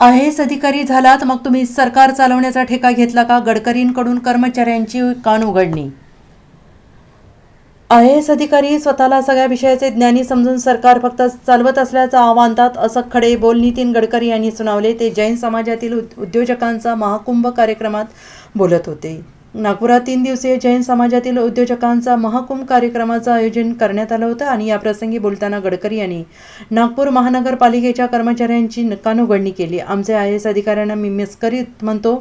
I S अधिकारी झालात मग तुम्ही सरकार चालवण्याचा ठेका घेतला का? गडकरींकडून कर्मचाऱ्यांची कान उघडणी. आय एस अधिकारी स्वतःला सगळ्या विषयाचे ज्ञानी समजून सरकार फक्त चालवत असल्याचं आव्हानतात असं खडे बोल नितीन गडकरी यांनी सुनावले. ते जैन समाजातील उद्योजकांचा महाकुंभ कार्यक्रमात बोलत होते. नागपुरात तीन दिवसीय जैन समाजातील उद्योजकांचा महाकुंभ कार्यक्रमाचं आयोजन करण्यात आलं होतं आणि या प्रसंगी बोलताना गडकरी यांनी नागपूर महानगरपालिकेच्या कर्मचाऱ्यांची कानउघडणी केली. आमचे आय एस अधिकाऱ्यांना मी मिसकरीत म्हणतो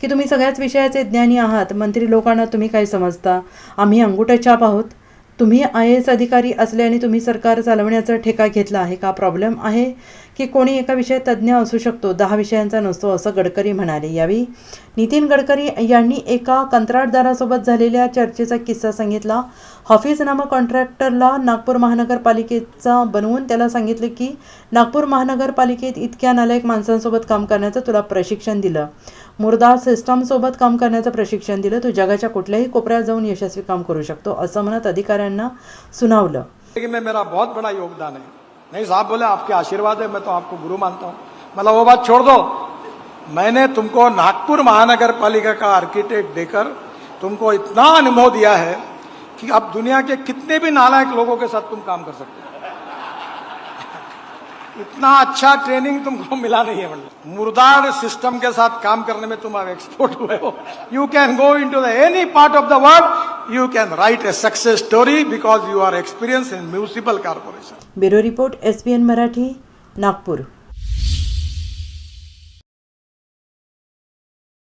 की तुम्ही सगळ्याच विषयाचे ज्ञानी आहात. मंत्री लोकांना तुम्ही काय समजता? आम्ही अंगुठा छाप आहोत. तुम्ही आय एस अधिकारी असल्याने तुम्ही सरकार चालवण्याचा ठेका घेतला आहे का प्रॉब्लेम आहे? की कोणी एका विषयात तज्ज्ञ असू शकतो? दहा विषयांचा नसतो असं गडकरी म्हणाले. यावेळी नितीन गडकरी यांनी एका कंत्राटदारासोबत झालेल्या चर्चेचा किस्सा सांगितला. हाफिज नामक कॉन्ट्रॅक्टरला नागपूर महानगरपालिकेचा बनवून त्याला सांगितले की नागपूर महानगरपालिकेत इतक्या नालायक माणसांसोबत काम करण्याचं तुला प्रशिक्षण दिलं. मुरदार सिस्टमसोबत काम करण्याचं प्रशिक्षण दिलं. तू जगाच्या कुठल्याही कोपऱ्यात जाऊन यशस्वी काम करू शकतो असं म्हणत अधिकाऱ्यांना सुनावलं. लेकिन में मेरा बहुत बड़ा योगदान है. नहीं साहब बोले आपके आशीर्वाद है मैं तो आपको गुरु मानता हूँ. मतलब वो बात छोड़ दो. मैंने तुमको नागपुर महानगर पालिका का आर्किटेक्ट देकर तुमको इतना अनुभव दिया है कि अब दुनिया के कितने भी नालायक लोगों के साथ तुम काम कर सकते हो। इतना अच्छा ट्रेनिंग तुमको मिला नहीं है मतलब मुर्दार सिस्टम के साथ काम करने में तुम अब एक्सपोर्ट हुए हो। You can go into the any part of the world you can write a success story because you are experience in municipal corporation bureau report S Marathi, Nagpur.